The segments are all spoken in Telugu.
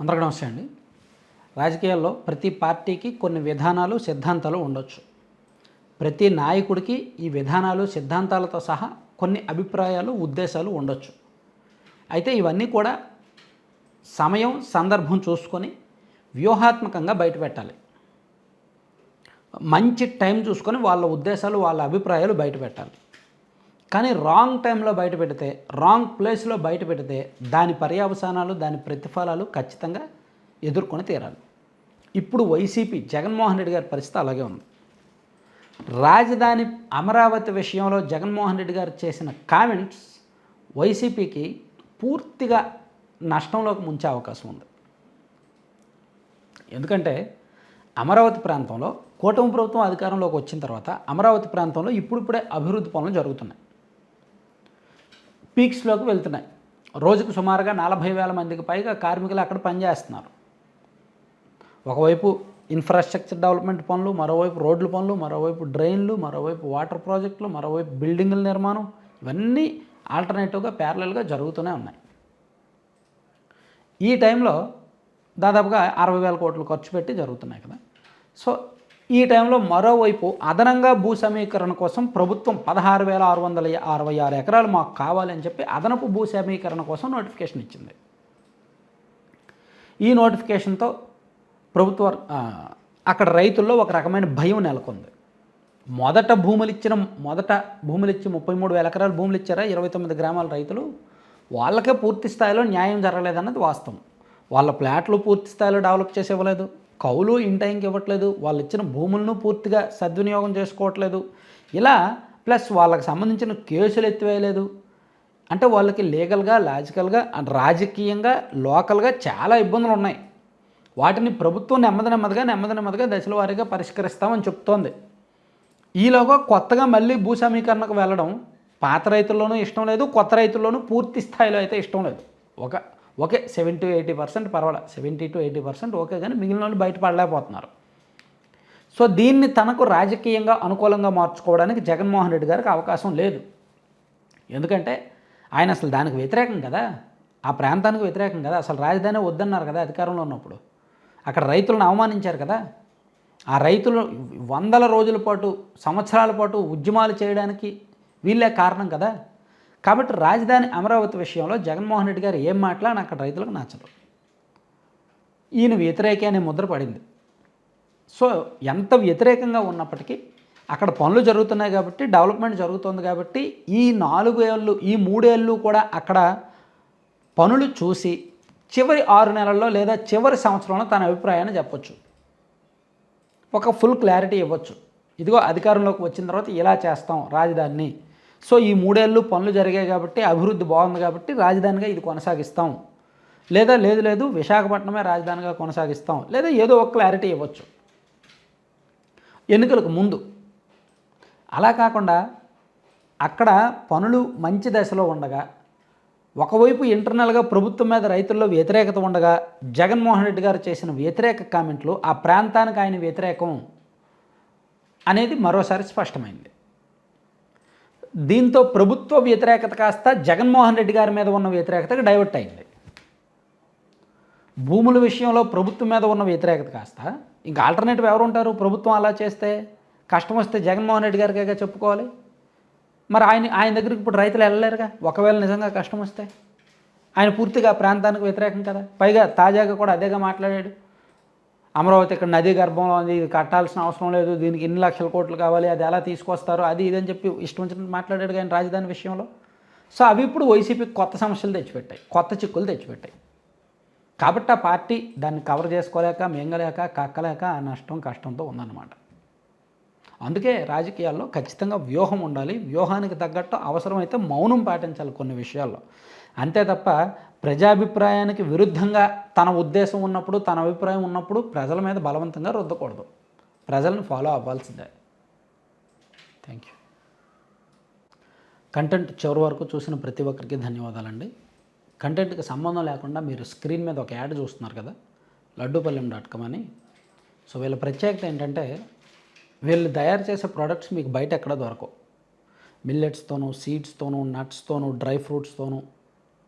అందరికీ నమస్తే అండి. రాజకీయాల్లో ప్రతి పార్టీకి కొన్ని విధానాలు సిద్ధాంతాలు ఉండొచ్చు. ప్రతి నాయకుడికి ఈ విధానాలు సిద్ధాంతాలతో సహా కొన్ని అభిప్రాయాలు ఉద్దేశాలు ఉండొచ్చు. అయితే ఇవన్నీ కూడా సమయం సందర్భం చూసుకొని వ్యూహాత్మకంగా బయటపెట్టాలి మంచి టైం చూసుకొని వాళ్ళ ఉద్దేశాలు వాళ్ళ అభిప్రాయాలు బయట పెట్టాలి. కానీ రాంగ్ టైంలో బయట పెడితే రాంగ్ ప్లేస్లో బయట పెడితే దాని పర్యావసానాలు దాని ప్రతిఫలాలు ఖచ్చితంగా ఎదుర్కొని తీరాలి. ఇప్పుడు వైసీపీ జగన్మోహన్ రెడ్డి గారి పరిస్థితి అలాగే ఉంది. రాజధాని అమరావతి విషయంలో జగన్మోహన్ రెడ్డి గారు చేసిన కామెంట్స్ వైసీపీకి పూర్తిగా నష్టంలోకి ముంచే అవకాశం ఉంది. ఎందుకంటే అమరావతి ప్రాంతంలో కూటమి ప్రభుత్వం అధికారంలోకి వచ్చిన తర్వాత అమరావతి ప్రాంతంలో ఇప్పుడిప్పుడే అభివృద్ధి పనులు జరుగుతున్నాయి. పీక్స్లోకి వెళ్తున్నాయి. రోజుకు సుమారుగా నలభై వేల మందికి పైగా కార్మికులు అక్కడ పనిచేస్తున్నారు ఒకవైపు ఇన్ఫ్రాస్ట్రక్చర్ డెవలప్మెంట్ పనులు మరోవైపు రోడ్ల పనులు మరోవైపు డ్రైన్లు మరోవైపు వాటర్ ప్రాజెక్టులు మరోవైపు బిల్డింగుల నిర్మాణం ఇవన్నీ ఆల్టర్నేటివ్గా ప్యారలల్గా జరుగుతూనే ఉన్నాయి. ఈ టైంలో దాదాపుగా అరవై వేల కోట్లు ఖర్చు పెట్టి జరుగుతున్నాయి కదా. సో ఈ టైంలో మరోవైపు అదనంగా భూ సమీకరణ కోసం ప్రభుత్వం పదహారు వేల ఆరు వందల అరవై ఆరు ఎకరాలు మాకు కావాలని చెప్పి అదనపు భూ సమీకరణ కోసం నోటిఫికేషన్ ఇచ్చింది. ఈ నోటిఫికేషన్తో ప్రభుత్వ అక్కడ రైతుల్లో ఒక రకమైన భయం నెలకొంది. మొదట భూములు ఇచ్చిన మొదట భూములు ఇచ్చి ముప్పై మూడు వేల ఎకరాలు భూములు ఇచ్చారా ఇరవై తొమ్మిది గ్రామాల రైతులు. వాళ్ళకే పూర్తి స్థాయిలో న్యాయం జరగలేదన్నది వాస్తవం. వాళ్ళ ప్లాట్లు పూర్తి స్థాయిలో డెవలప్ చేసి ఇవ్వలేదు. కౌలు ఇంటైంకి ఇవ్వట్లేదు వాళ్ళు ఇచ్చిన భూములను పూర్తిగా సద్వినియోగం చేసుకోవట్లేదు. ఇలా ప్లస్ వాళ్ళకి సంబంధించిన కేసులు ఎత్తివేయలేదు. అంటే వాళ్ళకి లీగల్గా లాజికల్గా రాజకీయంగా లోకల్గా చాలా ఇబ్బందులు ఉన్నాయి. వాటిని ప్రభుత్వం నెమ్మది నెమ్మదిగా నెమ్మది నెమ్మదిగా దశల వారీగా పరిష్కరిస్తామని చెప్తోంది. ఈలోగా కొత్తగా మళ్ళీ భూ సమీకరణకు వెళ్ళడం పాత రైతుల్లోనూ ఇష్టం లేదు కొత్త రైతుల్లోనూ పూర్తి స్థాయిలో అయితే ఇష్టం లేదు. ఒక ఓకే సెవెంటీ ఎయిటీ పర్సెంట్ పర్వాలేదు seventy to eighty percent okay కానీ మిగిలిన వాళ్ళు బయటపడలేకపోతున్నారు. సో దీన్ని తనకు రాజకీయంగా అనుకూలంగా మార్చుకోవడానికి జగన్మోహన్ రెడ్డి గారికి అవకాశం లేదు. ఎందుకంటే ఆయన అసలు దానికి వ్యతిరేకం కదా. ఆ ప్రాంతానికి వ్యతిరేకం కదా. అసలు రాజధాని వద్దన్నారు కదా అధికారంలో ఉన్నప్పుడు. అక్కడ రైతులను అవమానించారు కదా. ఆ రైతులు వందల రోజుల పాటు సంవత్సరాల పాటు ఉద్యమాలు చేయడానికి వీళ్ళే కారణం కదా. కాబట్టి రాజధాని అమరావతి విషయంలో జగన్మోహన్ రెడ్డి గారు ఏం మాట్లాడినా అక్కడ రైతులకు నచ్చదు. ఈయన వ్యతిరేక అనే ముద్ర పడింది. సో ఎంత వ్యతిరేకంగా ఉన్నప్పటికీ అక్కడ పనులు జరుగుతున్నాయి కాబట్టి డెవలప్మెంట్ జరుగుతుంది కాబట్టి ఈ నాలుగు ఏళ్ళు ఈ మూడేళ్ళు కూడా అక్కడ పనులు చూసి చివరి ఆరు నెలల్లో లేదా చివరి సంవత్సరంలో తన అభిప్రాయాన్ని చెప్పొచ్చు. ఒక ఫుల్ క్లారిటీ ఇవ్వచ్చు. ఇదిగో అధికారంలోకి వచ్చిన తర్వాత ఇలా చేస్తాం రాజధానిని. సో ఈ మూడేళ్ళు పనులు జరిగాయి కాబట్టి అభివృద్ధి బాగుంది కాబట్టి రాజధానిగా ఇది కొనసాగిస్తాం. లేదా లేదు లేదు విశాఖపట్నమే రాజధానిగా కొనసాగిస్తాం. లేదా ఏదో ఒక క్లారిటీ ఇవ్వచ్చు. ఎన్నికలకు ముందు. అలా కాకుండా అక్కడ పనులు మంచి దశలో ఉండగా ఒకవైపు ఇంటర్నల్గా ప్రభుత్వం మీద రైతుల్లో వ్యతిరేకత ఉండగా జగన్మోహన్ రెడ్డి గారు చేసిన వ్యతిరేక కామెంట్లు ఆ ప్రాంతానికి ఆయన వ్యతిరేకం అనేది మరోసారి స్పష్టమైంది. దీంతో ప్రభుత్వ వ్యతిరేకత కాస్త జగన్మోహన్ రెడ్డి గారి మీద ఉన్న వ్యతిరేకతకు డైవర్ట్ అయింది. భూముల విషయంలో ప్రభుత్వం మీద ఉన్న వ్యతిరేకత కాస్త. ఇంకా ఆల్టర్నేటివ్ ఎవరు ఉంటారు? ప్రభుత్వం అలా చేస్తే కష్టం వస్తే జగన్మోహన్ రెడ్డి గారికేగా చెప్పుకోవాలి. మరి ఆయన ఆయన దగ్గరికి ఇప్పుడు రైతులు వెళ్ళలేరుగా? ఒకవేళ నిజంగా కష్టం వస్తే. ఆయన పూర్తిగా ప్రాంతానికి వ్యతిరేకం కదా. పైగా తాజాగా కూడా అదేగా మాట్లాడాడు. అమరావతి ఇక్కడ నదీ గర్భంలో ఉంది ఇది కట్టాల్సిన అవసరం లేదు దీనికి ఇన్ని లక్షల కోట్లు కావాలి అది ఎలా తీసుకొస్తారు అది ఇదని చెప్పి ఇష్టం వచ్చినట్టు మాట్లాడాడు కానీ రాజధాని విషయంలో. సో అవి ఇప్పుడు వైసీపీకి కొత్త సమస్యలు తెచ్చిపెట్టాయి కొత్త చిక్కులు తెచ్చిపెట్టాయి. కాబట్టి ఆ పార్టీ దాన్ని కవర్ చేసుకోలేక మింగలేక కక్కలేక ఆ నష్టం కష్టంతో ఉందన్నమాట. అందుకే రాజకీయాల్లో ఖచ్చితంగా వ్యూహం ఉండాలి. వ్యూహానికి తగ్గట్టు అవసరమైతే మౌనం పాటించాలి కొన్ని విషయాల్లో. అంతే తప్ప ప్రజాభిప్రాయానికి విరుద్ధంగా తన ఉద్దేశం ఉన్నప్పుడు తన అభిప్రాయం ఉన్నప్పుడు ప్రజల మీద బలవంతంగా రుద్దకూడదు. ప్రజలను ఫాలో అవ్వాల్సిందే. థ్యాంక్ యూ కంటెంట్ చివరి వరకు చూసిన ప్రతి ఒక్కరికి ధన్యవాదాలండి. కంటెంట్కి సంబంధం లేకుండా మీరు స్క్రీన్ మీద ఒక యాడ్ చూస్తున్నారు కదా లడ్డూపల్లెం డాట్ కామ్ అని. సో వీళ్ళ ప్రత్యేకత ఏంటంటే వీళ్ళు తయారు చేసే ప్రోడక్ట్స్ మీకు బయట ఎక్కడ దొరకవు. మిల్లెట్స్తోనూ సీడ్స్తోనూ నట్స్తోనూ డ్రై ఫ్రూట్స్తోనూ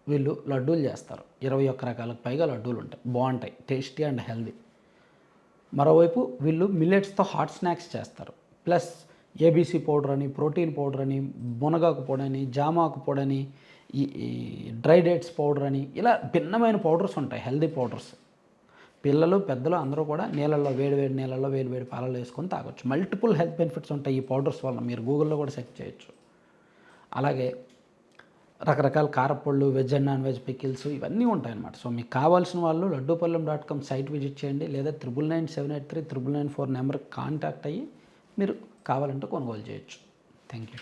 వీళ్ళు లడ్డూలు చేస్తారు. ఇరవై ఒక్క రకాలకు పైగా లడ్డూలు ఉంటాయి. బాగుంటాయి టేస్టీ అండ్ హెల్దీ మరోవైపు వీళ్ళు మిల్లెట్స్తో హాట్ స్నాక్స్ చేస్తారు. ప్లస్ ఏబీసీ పౌడర్ అని ప్రోటీన్ పౌడర్ అని మునగాకు పొడి అని జామాకు పొడి అని ఈ ఈ డ్రై డేట్స్ పౌడర్ అని ఇలా భిన్నమైన పౌడర్స్ ఉంటాయి. హెల్దీ పౌడర్స్ పిల్లలు పెద్దలు అందరూ కూడా నీళ్ళల్లో వేడి వేడి నీళ్ళల్లో వేడి వేడి పాలలో వేసుకొని తాగొచ్చు. మల్టిపుల్ హెల్త్ బెనిఫిట్స్ ఉంటాయి ఈ పౌడర్స్ వల్ల మీరు గూగుల్లో కూడా సెర్చ్ చేయొచ్చు. అలాగే రకరకాల కారపళ్ళు veg and non veg pickles ఇవన్నీ ఉంటాయన్నమాట. సో మీకు కావాల్సిన వాళ్ళు Laddupallem dot com site visit చేయండి. లేదా triple nine seven eight three triple nine four నెంబర్కి కాంటాక్ట్ అయ్యి మీరు కావాలంటే కొనుగోలు చేయొచ్చు. Thank you